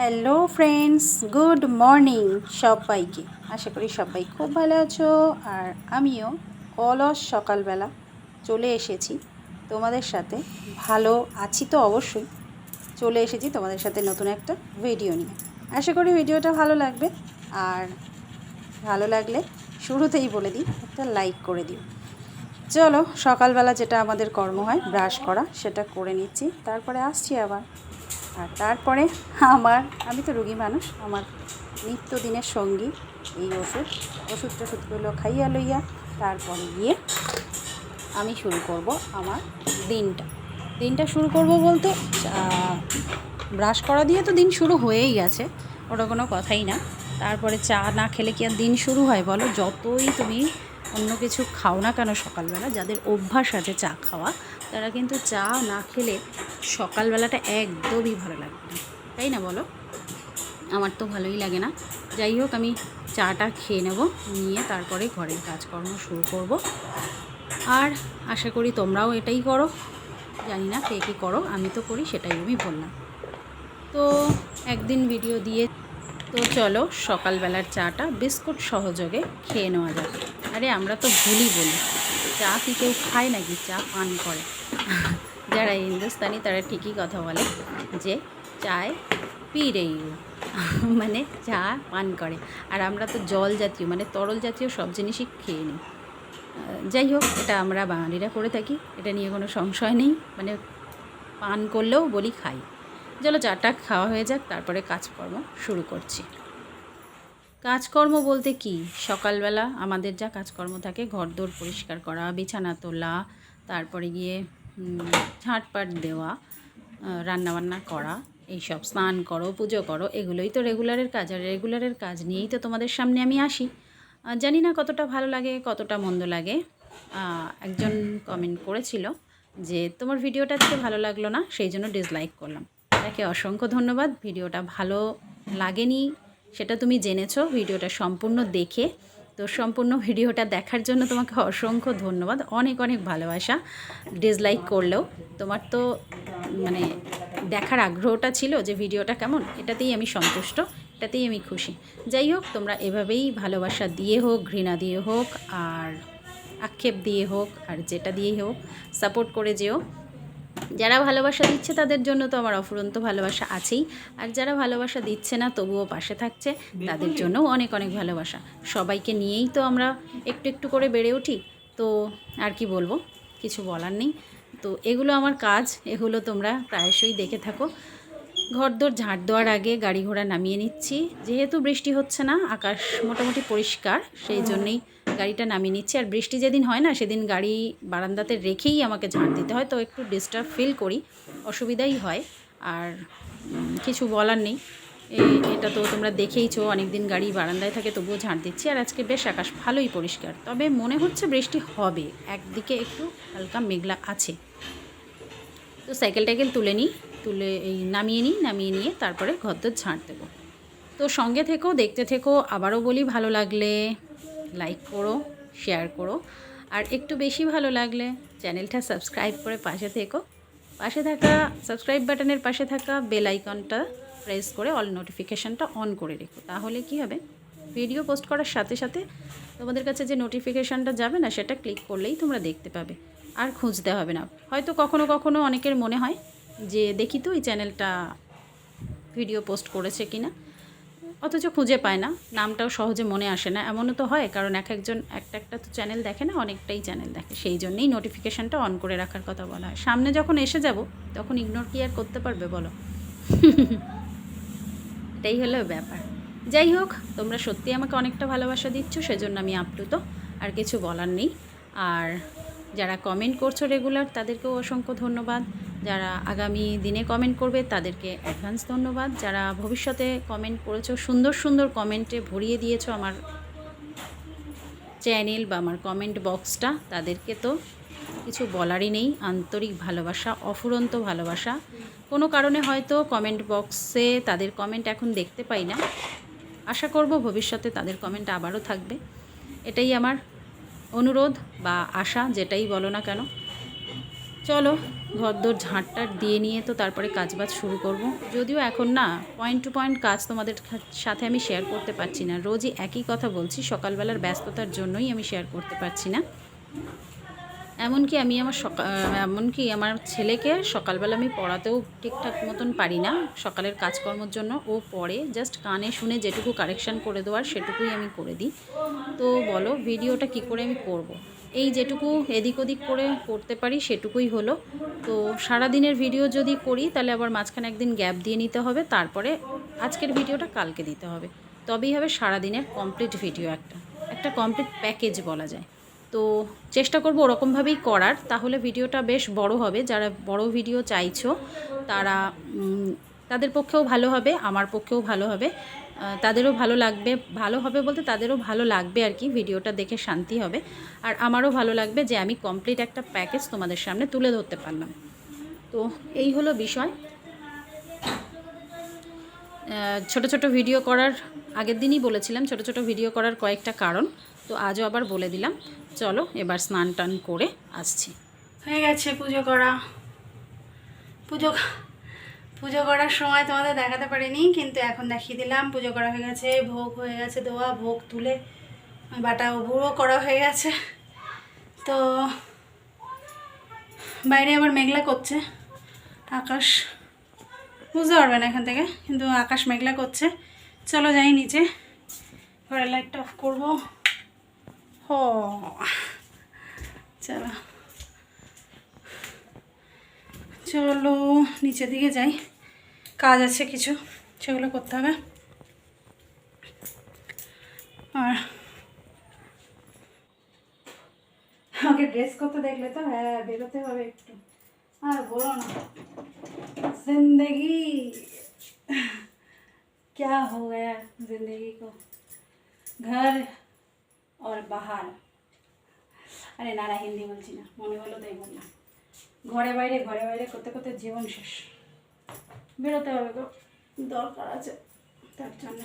Hello friends good morning সবাইকে। আশা করি সবাই খুব ভালো আছো। আর আমিও অলস সকালবেলা চলে এসেছি তোমাদের সাথে। ভালো আছি তো অবশ্যই। চলে এসেছি তোমাদের সাথে নতুন একটা ভিডিও নিয়ে। আশা করি ভিডিওটা ভালো লাগবে। আর ভালো লাগলে শুরুতেই বলে দিই, একটা লাইক করে দিও। চলো, সকালবেলা যেটা আমাদের কর্ম হয় ব্রাশ করা, সেটা করে নিচ্ছি। তারপরে আসছি আবার। আর তারপরে আমার, আমি তো রুগী মানুষ, আমার নিত্যদিনের সঙ্গী এই ওষুধ ওষুধ টষুধগুলো খাইয়া লইয়া তারপরে গিয়ে আমি শুরু করব আমার দিনটা। দিনটা শুরু করব বলতে ব্রাশ করা দিয়ে তো দিন শুরু হয়েই গেছে, ওটা কোনো কথাই না। তারপরে চা না খেলে কি আর দিন শুরু হয় বলো? যতই তুমি অন্য কিছু খাও না কেন সকালবেলা, যাদের অভ্যাস আছে চা খাওয়া, তারা কিন্তু চা না খেলে সকালবেলাটা একদমই ভালো লাগবে না। তাই না বলো? আমার তো ভালোই লাগে না। যাই হোক, আমি চাটা খেয়ে নেব, নিয়ে তারপরে ঘরের কাজকর্ম শুরু করব। আর আশা করি তোমরাও এটাই করো। জানি না কে কী করো, আমি তো করি, সেটাই আমি বললাম। তো একদিন ভিডিও দিয়ে তো চলো, সকালবেলার চাটা বিস্কুট সহযোগে খেয়ে নেওয়া যাক। আরে আমরা তো ভুলই বলি। চা কি কেউ খায় নাকি? চা পান করে। যারা হিন্দুস্তানি তারা ঠিকই কথা বলে যে চায় পি মানে চা পান করে। আর আমরা তো জল জাতীয় মানে তরল জাতীয় সব জিনিসই খেয়ে নিই। যাই হোক, এটা আমরা বাঙালিরা করে থাকি, এটা নিয়ে কোনো সংশয় নেই। মানে পান করলেও বলি খাই। চলো চাটা খাওয়া হয়ে যাক, তারপরে কাজকর্ম শুরু করছি। কাজকর্ম বলতে কি? সকালবেলা আমাদের যা কাজকর্ম থাকে, ঘরদোর পরিষ্কার করা, বিছানা তোলা, তারপরে গিয়ে ঝাঁটপাট দেওয়া রান্নাবান্না করা, এইসব স্নান করো, পুজো করো, এগুলোই তো রেগুলারের কাজ। আর রেগুলারের কাজ নিয়েই তো তোমাদের সামনে আমি আসি। জানি না কতটা ভালো লাগে, কতটা মন্দ লাগে। একজন কমেন্ট করেছিল যে, তোমার ভিডিওটা আজকে ভালো লাগল না, সেই জন্য ডিসলাইক করলাম। তাকে অসংখ্য ধন্যবাদ। ভিডিওটা ভালো লাগেনি, সেটা তুমি জেনেছো। ভিডিওটা সম্পূর্ণ দেখে তো সম্পূর্ণ ভিডিওটা দেখার জন্য তোমাকে অসংখ্য ধন্যবাদ। অনেক অনেক ভালোবাসা। ডিসলাইক করলেও। তোমার তো মানে দেখার আগ্রহটা ছিল যে ভিডিওটা কেমন, এটাতেই আমি সন্তুষ্ট, এটাতেই আমি খুশি। যাই হোক, তোমরা এভাবেই ভালোবাসা দিয়ে হোক, ঘৃণা দিয়ে হোক, আর আক্ষেপ দিয়ে হোক, আর যেটা দিয়ে হোক সাপোর্ট করে যেও। যারা ভালোবাসা দিচ্ছে তাদের জন্য তো আমার অফুরন্ত ভালোবাসা আছেই। আর যারা ভালোবাসা দিচ্ছে না তবুও পাশে থাকছে তাদের জন্যও অনেক অনেক ভালোবাসা। সবাইকে নিয়েই তো আমরা একটু একটু করে বেড়ে উঠি। তো আর কি বলব? কিছু বলার নেই। তো এগুলো আমার কাজ এগুলো তোমরা প্রায়শই দেখে থাকো। ঘরদোর ঝাঁট দেওয়ার আগে গাড়ি ঘোড়া নামিয়ে নিচ্ছি। যেহেতু বৃষ্টি হচ্ছে না আকাশ মোটামুটি পরিষ্কার সেই জন্যেই গাড়িটা নামিয়ে নিচ্ছি। আর বৃষ্টি যেদিন হয় না, সেদিন গাড়ি বারান্দাতে রেখেই আমাকে ঝাঁট দিতে হয়। তো একটু ডিস্টার্ব ফিল করি, অসুবিধাই হয়। আর কিছু বলার নেই। এটা তো তোমরা দেখেইছো অনেক দিন গাড়ি বারান্দায় থাকে, তবুও ঝাঁট দিচ্ছি। আর আজকে বেশ আকাশ ভালোই পরিষ্কার। তবে মনে হচ্ছে বৃষ্টি হবে। একদিকে একটু হালকা মেঘলা আছে। তো সাইকেল টাইকেল তুলে নিই, তুলে এই নামিয়ে নিই, নামিয়ে নিয়ে তারপরে ঘরদোর ঝাঁট দেবো। তো সঙ্গে থেকেও দেখতে থেকো, আবারও বলি ভালো লাগলে। লাইক করো শেয়ার করো। আর একটু বেশি ভালো লাগলে চ্যানেলটা সাবস্ক্রাইব করে পাশে থেকো। পাশে থাকা সাবস্ক্রাইব বাটনের পাশে থাকা বেল আইকনটা প্রেস করে অল নোটিফিকেশানটা অন করে রেখো। তাহলে কি হবে? ভিডিও পোস্ট করার সাথে সাথে তোমাদের কাছে যে নোটিফিকেশানটা যাবে না, সেটা ক্লিক করলেই তোমরা দেখতে পাবে। আর খুঁজতে হবে না। হয়তো কখনো কখনো অনেকের মনে হয় যে, দেখি তো এই চ্যানেলটা ভিডিও পোস্ট করেছে কি না অথচ খুঁজে পায় না। নামটাও সহজে মনে আসে না। এমনও তো হয়, কারণ এক একজন, একটা একটা তো চ্যানেল দেখে না, অনেকটাই চ্যানেল দেখে। সেই জন্যেই নোটিফিকেশানটা অন করে রাখার কথা বলা হয়। সামনে যখন এসে যাব, তখন ইগনোর কি আর করতে পারবে বলো? এটাই হলো ব্যাপার। যাই হোক, তোমরা সত্যি আমাকে অনেকটা ভালোবাসা দিচ্ছ, সেজন্য আমি আপ্লুত। আর কিছু বলার নেই। আর যারা কমেন্ট করছ রেগুলার তাদেরকেও অসংখ্য ধন্যবাদ। যারা আগামী দিনে কমেন্ট করবে, তাদেরকে অ্যাডভান্স ধন্যবাদ। যারা ভবিষ্যতে কমেন্ট করেছ, সুন্দর সুন্দর কমেন্টে ভরিয়ে দিয়েছ আমার চ্যানেল বা আমার কমেন্ট বক্সটা তাদেরকে তো কিছু বলারই নেই। আন্তরিক ভালোবাসা, অফুরন্ত ভালোবাসা। কোনো কারণে হয়তো কমেন্ট বক্সে তাদের কমেন্ট এখন দেখতে পাই না। আশা করব ভবিষ্যতে তাদের কমেন্ট আবারও থাকবে। এটাই আমার অনুরোধ বা আশা, যেটাই বলো না কেন। চলো, ঘরদোর ঝাঁটটার দিয়ে নিয়ে তো তারপরে কাজবাজ শুরু করব। যদিও এখন না পয়েন্ট টু পয়েন্ট কাজ তোমাদের সাথে আমি শেয়ার করতে পারছি না। রোজই একই কথা বলছি, সকালবেলার ব্যস্ততার জন্যই আমি শেয়ার করতে পারছি না। এমনকি আমি আমার সকাল এমনকি আমার ছেলেকে সকালবেলা আমি পড়াতেও ঠিকঠাক মতন পারি না। সকালের কাজকর্মের জন্য ও পড়ে জাস্ট কানে শুনে যেটুকু কারেকশান করে দেওয়ার সেটুকুই আমি করে দিই। তো বলো ভিডিওটা কি করে আমি করব। এই যেটুকু এদিক ওদিক করে করতে পারি, সেটুকুই হলো। তো সারা দিনের ভিডিও যদি করি, তাহলে আবার মাঝখানে একদিন গ্যাপ দিয়ে নিতে হবে, তারপরে আজকের ভিডিওটা কালকে দিতে হবে। তবেই হবে সারা দিনের কমপ্লিট ভিডিও একটা। একটা কমপ্লিট প্যাকেজ বলা যায়। তো চেষ্টা করব ওরকমভাবেই করার। তাহলে ভিডিওটা বেশ বড় হবে। যারা বড় ভিডিও চাইছো, তারা তাদের পক্ষেও ভালো হবে, আমার পক্ষেও ভালো হবে। তাদেরও ভালো লাগবে, ভালো হবে বলতে তাদেরও ভালো লাগবে আর কি, ভিডিওটা দেখে শান্তি হবে। আর আমারও ভালো লাগবে যে আমি কমপ্লিট একটা প্যাকেজ তোমাদের সামনে তুলে ধরতে পারলাম। তো এই হলো বিষয়। ছোট ছোট ভিডিও করার আগের দিনই বলেছিলাম, ছোট ছোট ভিডিও করার কয়েকটা কারণ। তো আজও আবার বলে দিলাম। চলো এবার স্নান টান করে আসছি। হয়ে গেছে পুজো করা। পুজো পুজো করার সময় তোমাদের দেখাতে পারিনি, কিন্তু এখন দেখিয়ে দিলাম। পুজো করা হয়ে গেছে, ভোগ হয়ে গেছে, দোয়া, ভোগ তুলে, বাটা বুড়ো করা হয়ে গেছে। তো বাইরে আবার মেঘলা করছে, আকাশ। বুঝতে পারবে না এখান থেকে, কিন্তু আকাশ মেঘলা করছে। চলো যাই নিচে ঘরের লাইটটা অফ করব। হ, চলো। চলো নিচের দিকে যাই কাজ আছে কিছু সেগুলো করতে হবে আর আমাকে ড্রেস করতে দেখলে তো হ্যাঁ বেরোতে হবে একটু আর বলো না जिंदगी क्या हो गया जिंदगी को घर और बाहर আরে না না হিন্দি বলছি না মনে হলো তাই বললাম ঘরে বাইরে ঘরে বাইরে করতে করতে জীবন শেষ। বেরোতে হবে গো। দরকার আছে, তার জন্য।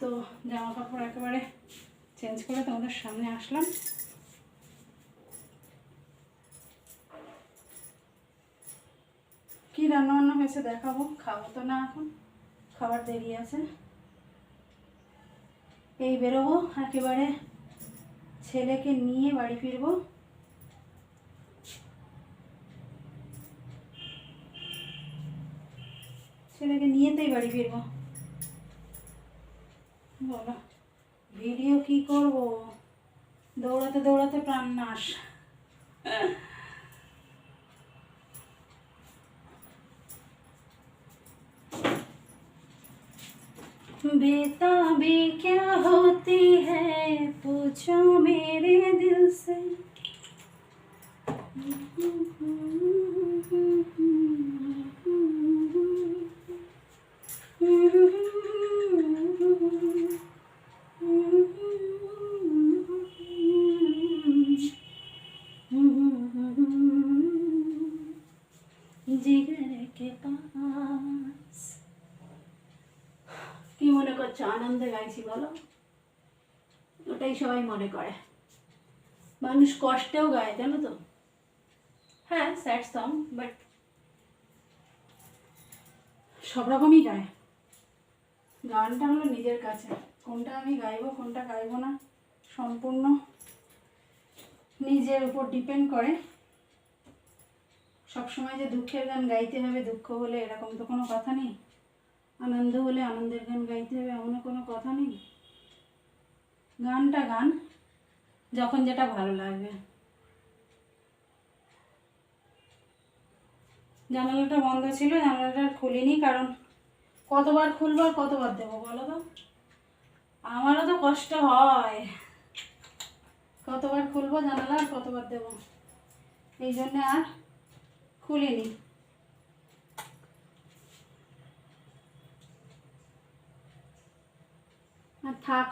তো জামা কাপড় একেবারে চেঞ্জ করে তোমাদের সামনে আসলাম। কি রান্না বান্না হয়েছে দেখাবো? খাব তো না এখন। খাবার দেরি আছে। এই বেরোবো, একেবারে ছেলেকে নিয়ে বাড়ি ফিরবো। ছেলেকে নিয়েতেই বাড়ি ফিরবো বলো ভিডিও কি করব দৌড়াতে দৌড়াতে প্রাণ নাশ बेताबी क्या होती है पूछो मेरे दिल से আনন্দে গাইছি, বলো? ওটাই সবাই মনে করে। মানুষ কষ্টেও গায়, জানো তো? হ্যাঁ স্যাড সং বাট সব রকমই গায়। গানটা হলো নিজের কাছে। কোনটা আমি গাইবো, কোনটা গাইবো না, সম্পূর্ণ নিজের উপর ডিপেন্ড করে। সবসময় যে দুঃখের গান গাইতে হবে, দুঃখ হলে এরকম তো কোনো কথা নেই। আনন্দ হলে আনন্দের গান গাইতে হবে, এমনও কোনো কথা নেই? গানটা গান, যখন যেটা ভালো লাগবে। জানালাটা বন্ধ ছিল, জানালাটা খুলিনি, কারণ কতবার খুলবো আর কতবার দেবো বলো তো? আমারও তো কষ্ট হয়। কতবার খুলবো জানালা আর কতবার দেবো? এই জন্যে আর খুলিনি। থাক।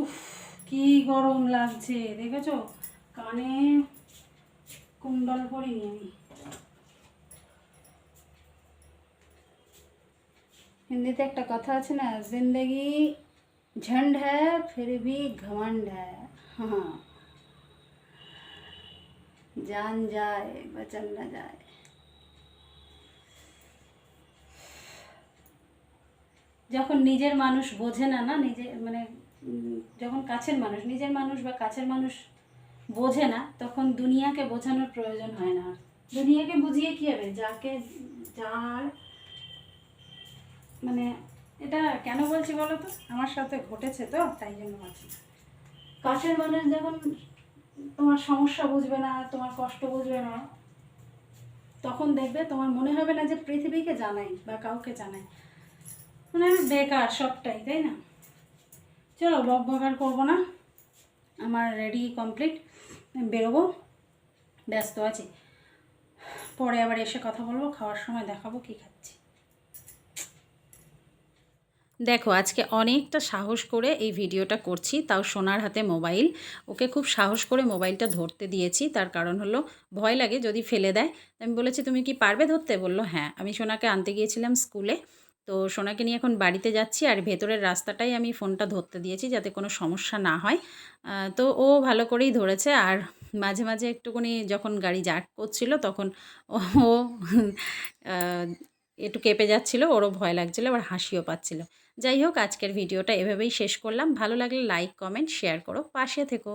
উফ, কি গরম লাগছে, দেখেছ? কানে কুণ্ডল পরিনি আমি। হিন্দিতে একটা কথা আছে না, জিন্দগি झंड है, फिर भी घमंड है। हाँ। जान जाए, बचन न जाए। যখন নিজের মানুষ বোঝে না না, নিজে মানে যখন কাছের মানুষ, নিজের মানুষ বা কাছের মানুষ বোঝে না, তখন দুনিয়াকে বোঝানোর প্রয়োজন হয় না। দুনিয়াকে বুঝিয়ে কি হবে? যাকে, যার মানে এটা কেন বলছি বলো তো? আমার সাথে ঘটেছে তো, তাই জন্য বলছি। কাছের মানুষ যখন তোমার সমস্যা বুঝবে না, তোমার কষ্ট বুঝবে না, তখন দেখবে তোমার মনে হবে না যে পৃথিবীকে জানাই বা কাউকে জানাই। মানে বেকার সবটাই, তাই না? চলো, বক বক আর করব না। আমার রেডি কমপ্লিট বেরোবো। ব্যস্ত আছি। পরে আবার এসে কথা বলব, খাওয়ার সময় দেখাবো কি খাচ্ছি। দেখো, আজকে অনেকটা সাহস করে এই ভিডিওটা করছি, তাও সোনার হাতে মোবাইল। ওকে খুব সাহস করে মোবাইলটা ধরতে দিয়েছি, তার কারণ হলো ভয় লাগে যদি ফেলে দেয়। আমি বলেছি, তুমি কি পারবে ধরতে? বলল হ্যাঁ। আমি সোনাকে আনতে গিয়েছিলাম স্কুলে। তো সোনাকে নিয়ে এখন বাড়িতে যাচ্ছি আর ভেতরের রাস্তাটাই আমি ফোনটা ধরতে দিয়েছি যাতে কোনো সমস্যা না হয়। তো ও ভালো করেই ধরেছে আর মাঝে মাঝে একটুখানি যখন গাড়ি জার্ক করছিল তখন ও একটু কেঁপে যাচ্ছিল, ওরও ভয় লাগছিল, আবার হাসিও পাচ্ছিল। যাই হোক, আজকের ভিডিওটা এভাবেই শেষ করলাম। ভালো লাগলে লাইক কমেন্ট শেয়ার করো। পাশে থেকো।